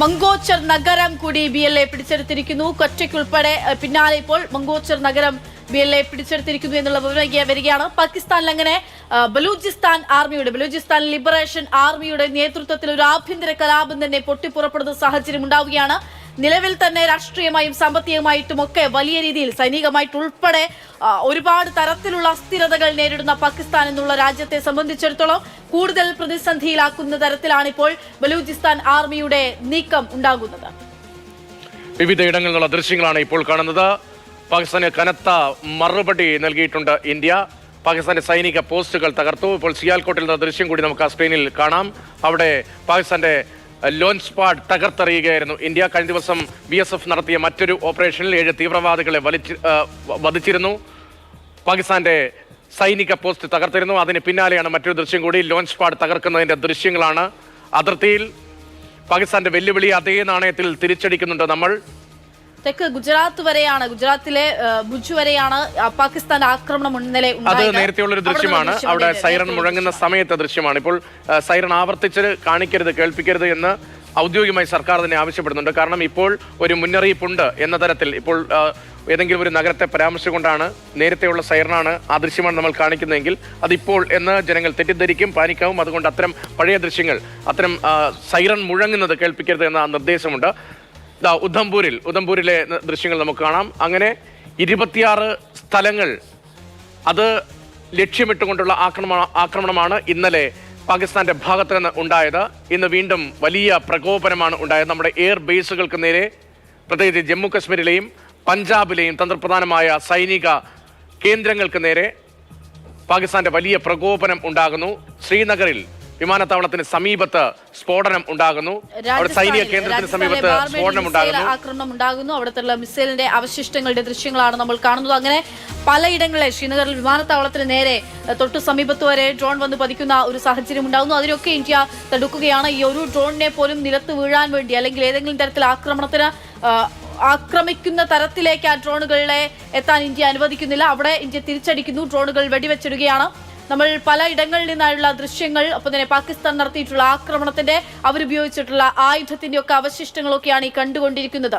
മങ്കോച്ചർ നഗരം കൂടി B L A പിടിച്ചെടുത്തിരിക്കുന്നു. കൊച്ചയ്ക്കുൾപ്പെടെ ഏഹ്, പിന്നാലെ ഇപ്പോൾ മങ്കോച്ചർ നഗരം ബി എൽ എ പിടിച്ചെടുത്തിരിക്കുന്നു എന്നുള്ള വിവരം വരികയാണ്. പാകിസ്ഥാനിൽ അങ്ങനെ ബലൂചിസ്ഥാൻ ആർമിയുടെ ബലൂചിസ്ഥാൻ ലിബറേഷൻ ആർമിയുടെ നേതൃത്വത്തിൽ ഒരു ആഭ്യന്തര കലാപം തന്നെ പൊട്ടിപ്പുറപ്പെടുന്ന സാഹചര്യം ഉണ്ടാവുകയാണ്. നിലവിൽ തന്നെ രാഷ്ട്രീയമായും സാമ്പത്തികമായിട്ടും ഒക്കെ വലിയ രീതിയിൽ സൈനികമായിട്ടുൾപ്പെടെ ഒരുപാട് തരത്തിലുള്ള അസ്ഥിരതകൾ നേരിടുന്ന പാകിസ്ഥാൻ എന്നുള്ള രാജ്യത്തെ സംബന്ധിച്ചിടത്തോളം കൂടുതൽ പ്രതിസന്ധിയിലാക്കുന്ന തരത്തിലാണ് ഇപ്പോൾ ബലൂചിസ്ഥാൻ ആർമിയുടെ നീക്കം ഉണ്ടാകുന്നത്. വിവിധ ദൃശ്യങ്ങളാണ് ഇപ്പോൾ കാണുന്നത്. പാകിസ്ഥാന് കനത്ത മറുപടി നൽകിയിട്ടുണ്ട് ഇന്ത്യ. പാകിസ്ഥാന്റെ സൈനിക പോസ്റ്റുകൾ തകർത്തു. ഇപ്പോൾ സിയാൽകോട്ടിൽ നിന്ന് ദൃശ്യം കൂടി നമുക്ക് ആ സ്ക്രീനിൽ കാണാം. അവിടെ പാകിസ്ഥാന്റെ ലോഞ്ച് പാഡ് തകർത്തെറിയുകയായിരുന്നു. ഇന്ത്യ കഴിഞ്ഞ ദിവസം ബി എസ് എഫ് നടത്തിയ മറ്റൊരു ഓപ്പറേഷനിൽ ഏഴ് തീവ്രവാദികളെ വലിച്ച് വധിച്ചിരുന്നു. പാകിസ്ഥാന്റെ സൈനിക പോസ്റ്റ് തകർത്തിരുന്നു. അതിന് പിന്നാലെയാണ് മറ്റൊരു ദൃശ്യം കൂടി ലോഞ്ച് പാഡ് തകർക്കുന്നതിന്റെ ദൃശ്യങ്ങളാണ്. അതിർത്തിയിൽ പാകിസ്ഥാന്റെ വെല്ലുവിളി അതേ നാണയത്തിൽ തിരിച്ചടിക്കുന്നുണ്ട് നമ്മൾ. തെക്ക് ഗുജറാത്ത് വരെയാണ് ഗുജറാത്തിലെ ഭുജ് വരെയാണ് പാകിസ്ഥാന്റെ പാകിസ്ഥാൻ ആക്രമണം ഇന്നലെ അത്. നേരത്തെയുള്ള ഒരു ദൃശ്യമാണ് അവിടെ സൈറൺ മുഴങ്ങുന്ന സമയത്തെ ദൃശ്യമാണ്. ഇപ്പോൾ സൈറൺ ആവർത്തിച്ച് കാണിക്കരുത് കേൾപ്പിക്കരുത് എന്ന് ഔദ്യോഗികമായി സർക്കാർ തന്നെ ആവശ്യപ്പെടുന്നുണ്ട്. കാരണം ഇപ്പോൾ ഒരു മുന്നറിയിപ്പുണ്ട് എന്ന തരത്തിൽ ഇപ്പോൾ ഏതെങ്കിലും ഒരു നഗരത്തെ പരാമർശിച്ചുകൊണ്ടാണ് നേരത്തെയുള്ള സൈറനാണ് ആ ദൃശ്യമാണ് നമ്മൾ കാണിക്കുന്നതെങ്കിൽ അതിപ്പോൾ എന്ന് ജനങ്ങൾ തെറ്റിദ്ധരിക്കും പാനിക്കാവും. അതുകൊണ്ട് അത്തരം പഴയ ദൃശ്യങ്ങൾ അത്തരം സൈറൺ മുഴങ്ങുന്നത് കേൾപ്പിക്കരുത് എന്ന നിർദ്ദേശമുണ്ട്. ഉധംപൂരിൽ ഉധംപൂരിലെ ദൃശ്യങ്ങൾ നമുക്ക് കാണാം. അങ്ങനെ ഇരുപത്തിയാറ് സ്ഥലങ്ങൾ അത് ലക്ഷ്യമിട്ടുകൊണ്ടുള്ള ആക്രമണ ആക്രമണമാണ് ഇന്നലെ പാകിസ്ഥാന്റെ ഭാഗത്ത് നിന്ന് ഉണ്ടായത്. ഇന്ന് വീണ്ടും വലിയ പ്രകോപനമാണ് ഉണ്ടായത്. നമ്മുടെ എയർ ബേസുകൾക്ക് നേരെ പ്രത്യേകിച്ച് ജമ്മു കശ്മീരിലെയും പഞ്ചാബിലെയും തന്ത്രപ്രധാനമായ സൈനിക കേന്ദ്രങ്ങൾക്ക് നേരെ പാകിസ്ഥാന്റെ വലിയ പ്രകോപനം ഉണ്ടാകുന്നു. ശ്രീനഗറിൽ വിമാനത്താവളത്തിന് സമീപത്ത് സ്ഫോടനം ഉണ്ടാകുന്നു. അവിടെ സൈനിക കേന്ദ്രത്തിന് സമീപത്ത് സ്ഫോടനം ഉണ്ടാകുന്നു. ആക്രമണം ഉണ്ടാകുന്നു. അവിടുത്തെ മിസൈലിന്റെ അവശിഷ്ടങ്ങളുടെ ദൃശ്യങ്ങളാണ് നമ്മൾ കാണുന്നത്. അങ്ങനെ പലയിടങ്ങളിൽ ശ്രീനഗറിൽ വിമാനത്താവളത്തിന് നേരെ തൊട്ടു സമീപത്ത് വരെ ഡ്രോൺ വന്ന് പതിക്കുന്ന ഒരു സാഹചര്യം ഉണ്ടാകുന്നു. അതിനൊക്കെ ഇന്ത്യ തടുക്കുകയാണ്. ഈ ഒരു ഡ്രോണിനെ പോലും നിലത്ത് വീഴാൻ വേണ്ടി അല്ലെങ്കിൽ ഏതെങ്കിലും തരത്തിൽ ആക്രമണത്തിന് ആക്രമിക്കുന്ന തരത്തിലേക്ക് ആ ഡ്രോണുകളെ എത്താൻ ഇന്ത്യ അനുവദിക്കുന്നില്ല. അവിടെ ഇന്ത്യ തിരിച്ചടിക്കുന്നു. ഡ്രോണുകൾ വെടിവെച്ചിടുകയാണ്. നമ്മൾ പല ഇടങ്ങളിൽ നിന്നായുള്ള ദൃശ്യങ്ങൾ ഒപ്പം തന്നെ പാകിസ്ഥാൻ നടത്തിയിട്ടുള്ള ആക്രമണത്തിന്റെ അവരുപയോഗിച്ചിട്ടുള്ള ആയുധത്തിന്റെ ഒക്കെ അവശിഷ്ടങ്ങളൊക്കെയാണ് ഈ കണ്ടുകൊണ്ടിരിക്കുന്നത്.